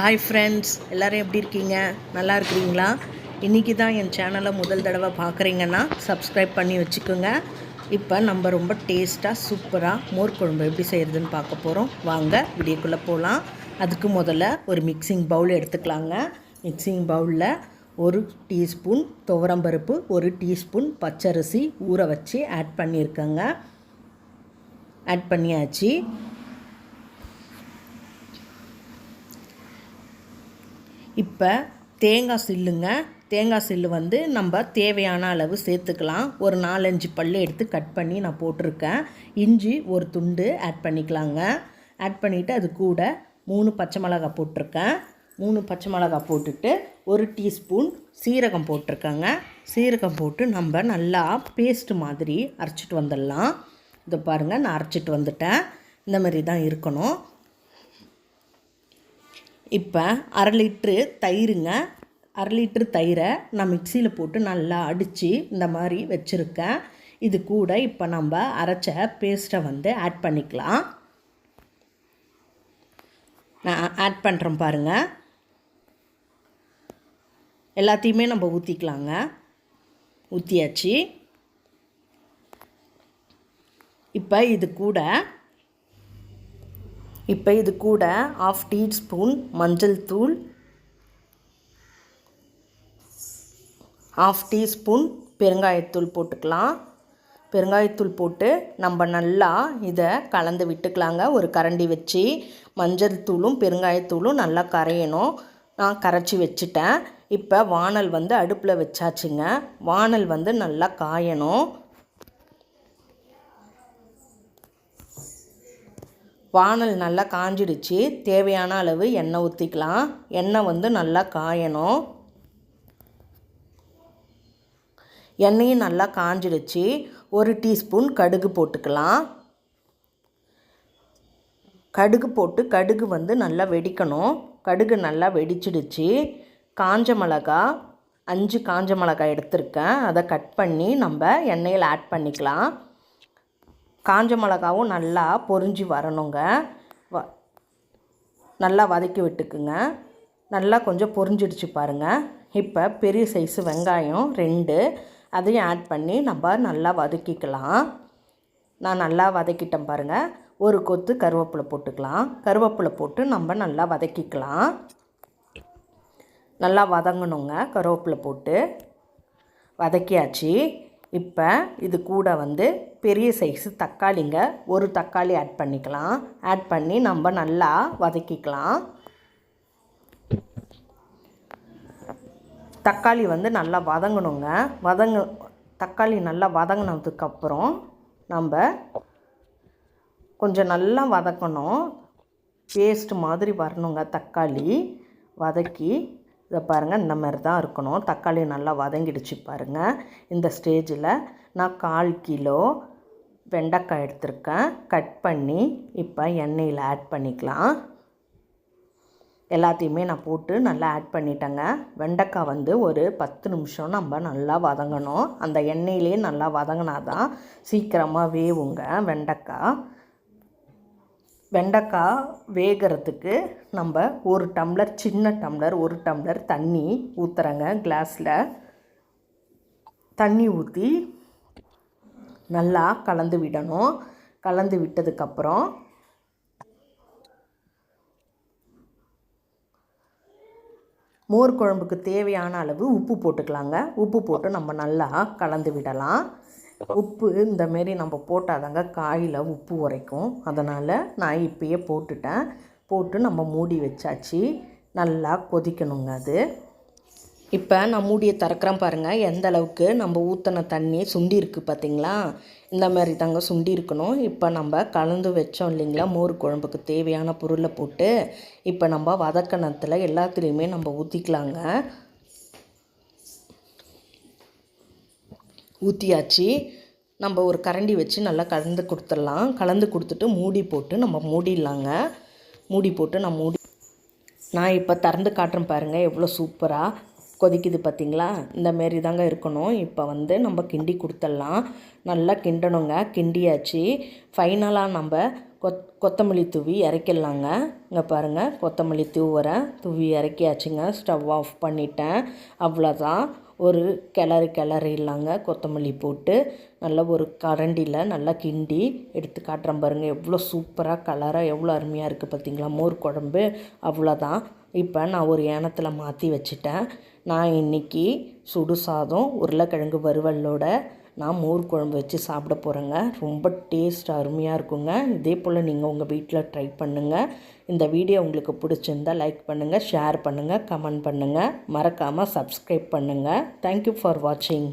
Hi friends எல்லோரும் எப்படி இருக்கீங்க? நல்லா இருக்கிறீங்களா? இன்றைக்கி தான் என் சேனலை முதல் தடவை பார்க்குறீங்கன்னா சப்ஸ்கிரைப் பண்ணி வச்சுக்கோங்க. இப்போ நம்ம ரொம்ப டேஸ்ட்டாக சூப்பராக மோர் குழம்பு எப்படி செய்கிறதுன்னு பார்க்க போகிறோம் வாங்க வீடியோக்குள்ளே போகலாம் அதுக்கு முதல்ல ஒரு மிக்சிங் பவுல் எடுத்துக்கலாங்க. மிக்சிங் பவுலில் ஒரு டீஸ்பூன் துவரம்பருப்பு ஒரு டீஸ்பூன் பச்சரிசி ஊற வச்சு ஆட் பண்ணியிருக்கேங்க. ஆட் பண்ணியாச்சு. இப்போ தேங்காய் சில்லுங்க. தேங்காய் சில்லு வந்து நம்ம தேவையான அளவு சேர்த்துக்கலாம். ஒரு நாலஞ்சு பல் எடுத்து கட் பண்ணி நான் போட்டிருக்கேன். இஞ்சி ஒரு துண்டு ஆட் பண்ணிக்கலாங்க. ஆட் பண்ணிவிட்டு அது கூட மூணு பச்சை மிளகாய் போட்டிருக்கேன். மூணு பச்சை மிளகாய் போட்டுட்டு ஒரு டீஸ்பூன் சீரகம் போட்டிருக்கேங்க. சீரகம் போட்டு நம்ம நல்லா பேஸ்ட் மாதிரி அரைச்சிட்டு வந்துடலாம். இதை பாருங்கள் நான் அரைச்சிட்டு வந்துட்டேன். இந்த மாதிரி தான் இருக்கணும். இப்போ அரை லிட்ரு தயிருங்க. அரை லிட்ரு தயிரை நான் மிக்சியில் போட்டு நல்லா அடித்து இந்த மாதிரி வச்சுருக்கேன். இது கூட இப்போ நம்ம அரைச்ச பேஸ்ட்டை வந்து ஆட் பண்ணிக்கலாம். நான் ஆட் பண்ணுறேன் பாருங்கள் எல்லாத்தையுமே நம்ம ஊற்றிக்கலாங்க ஊற்றியாச்சு இப்போ இது கூட இப்போ இது கூட ஆஃப் டீஸ்பூன் மஞ்சள் தூள் ஆஃப் டீஸ்பூன் பெருங்காயத்தூள் போட்டுக்கலாம். பெருங்காயத்தூள் போட்டு நம்ம நல்லா இதை கலந்து விட்டுக்கலாங்க. ஒரு கரண்டி வச்சு மஞ்சள் தூளும் பெருங்காயத்தூளும் நல்லா கரையணும். நான் கரைச்சி வச்சுட்டேன். இப்போ வானல் வந்து அடுப்பில் வச்சாச்சுங்க. வானல் வந்து நல்லா காயணும். வானல் நல்லா காஞ்சிடுச்சு. தேவையான அளவு எண்ணெய் ஊற்றிக்கலாம் எண்ணெய் வந்து நல்லா காயணும். எண்ணெயும் நல்லா காஞ்சிடுச்சு. ஒரு டீஸ்பூன் கடுகு போட்டுக்கலாம். கடுகு போட்டு கடுகு வந்து நல்லா வெடிக்கணும். கடுகு நல்லா வெடிச்சிடுச்சு. காஞ்ச மிளகா அஞ்சு காஞ்ச மிளகாய் எடுத்திருக்கேன். அதை கட் பண்ணி நம்ம எண்ணெயில் ஆட் பண்ணிக்கலாம். காஞ்ச மிளகாவும் நல்லா பொரிஞ்சு வரணுங்க. வ நல்லா வதக்கி விட்டுக்குங்க. நல்லா கொஞ்சம் பொரிஞ்சிடுச்சு பாருங்கள் இப்போ பெரிய சைஸு வெங்காயம் ரெண்டு. அதையும் ஆட் பண்ணி நம்ம நல்லா வதக்கிக்கலாம். நான் நல்லா வதக்கிட்டேன் பாருங்கள் ஒரு கொத்து கருவேப்பிலை போட்டுக்கலாம். கருவேப்பிலை போட்டு நம்ம நல்லா வதக்கிக்கலாம். நல்லா வதங்கணுங்க. கருவேப்பிலை போட்டு வதக்கியாச்சு. இப்போ இது கூட வந்து பெரிய சைஸு தக்காளிங்க. ஒரு தக்காளி ஆட் பண்ணிக்கலாம். ஆட் பண்ணி நம்ம நல்லா வதக்கிக்கலாம். தக்காளி வந்து நல்லா வதங்கணுங்க. வதங்க தக்காளி நல்லா வதங்கினதுக்கப்புறம் நம்ம கொஞ்சம் நல்லா வதக்கணும். பேஸ்ட் மாதிரி வரணுங்க தக்காளி. வதக்கி இதை பாருங்கள் இந்த மாதிரி தான் இருக்கணும். தக்காளி நல்லா வதங்கிடுச்சு பாருங்கள் இந்த ஸ்டேஜில் நான் கால் கிலோ வெண்டைக்காய் எடுத்திருக்கேன். கட் பண்ணி இப்போ எண்ணெயில் ஆட் பண்ணிக்கலாம். எல்லாத்தையுமே நான் போட்டு நல்லா ஆட் பண்ணிட்டேங்க. வெண்டைக்காய் வந்து ஒரு பத்து நிமிஷம் நம்ம நல்லா வதங்கணும். அந்த எண்ணெயிலே நல்லா வதங்கினா தான் சீக்கிரமாக வேவுங்க வெண்டைக்காய். வெண்டைக்காய் வேகிறதுக்கு நம்ம ஒரு டம்ளர் சின்ன டம்ளர் ஒரு டம்ளர் தண்ணி ஊற்றுறேங்க கிளாஸில் தண்ணி ஊற்றி நல்லா கலந்து விடணும். கலந்து விட்டதுக்கப்புறம் மோர் குழம்புக்கு தேவையான அளவு உப்பு போட்டுக்கலாங்க. உப்பு போட்டு நம்ம நல்லா கலந்து விடலாம். உப்பு இந்த மாரி நம்ம போட்டாதாங்க காயில் உப்பு உரைக்கும். அதனால் நான் இப்பயே போட்டுட்டேன். போட்டு நம்ம மூடி வச்சாச்சு. நல்லா கொதிக்கணுங்க அது. இப்போ நான் மூடியை திறக்கிறேன் பாருங்கள் எந்த அளவுக்கு நம்ம ஊற்றின தண்ணி சுண்டி இருக்குது பார்த்திங்களா இந்த மாதிரி தாங்க சுண்டி இருக்கணும். இப்போ நம்ம கலந்து வச்சோம் இல்லைங்களா? மோர் குழம்புக்கு தேவையான பொருளை போட்டு இப்போ நம்ம வதக்கணத்தில் எல்லாத்துலேயுமே நம்ம ஊற்றிக்கலாங்க ஊற்றியாச்சு நம்ம ஒரு கரண்டி வச்சு நல்லா கலந்து கொடுத்துடலாம். கலந்து கொடுத்துட்டு மூடி போட்டு நம்ம மூடிடலாங்க. மூடி போட்டு நான் மூடி நான் இப்போ திறந்து காட்டுறேன் பாருங்கள் எவ்வளோ சூப்பராக கொதிக்குது பார்த்திங்களா இந்த மாரி தாங்க இருக்கணும். இப்போ வந்து நம்ம கிண்டி கொடுத்துடலாம். நல்லா கிண்டணுங்க. கிண்டியாச்சு. ஃபைனலாக நம்ம கொத் கொத்தமல்லி தூவி இறக்கிடலாங்க. இங்கே பாருங்கள் கொத்தமல்லி தூவரை தூவி இறக்கியாச்சுங்க. ஸ்டவ் ஆஃப் பண்ணிட்டேன். அவ்வளோதான். ஒரு கிளறு கிளறிடலாங்க கொத்தமல்லி போட்டு நல்லா ஒரு கரண்டியில் நல்லா கிண்டி எடுத்து காட்டுறேன் பாருங்கள் எவ்வளோ சூப்பராக கலராக எவ்வளோ அருமையாக இருக்குது பார்த்தீங்களா மோர் குழம்பு அவ்வளோதான். இப்போ நான் ஒரு ஏனத்தில் மாற்றி வச்சுட்டேன். நான் இன்றைக்கி சுடு சாதம் உருளைக்கிழங்கு வறுவலோட நான் மோர் குழம்பு வச்சு சாப்பிட போகிறேங்க ரொம்ப டேஸ்ட் அருமையாக இருக்குங்க. இதே போல் நீங்கள் உங்கள் வீட்டில் ட்ரை பண்ணுங்கள் இந்த வீடியோ உங்களுக்கு பிடிச்சிருந்தா லைக் பண்ணுங்கள் ஷேர் பண்ணுங்கள் கமெண்ட் பண்ணுங்கள் மறக்காமல் சப்ஸ்கிரைப் பண்ணுங்கள் தேங்க்யூ ஃபார் வாட்சிங்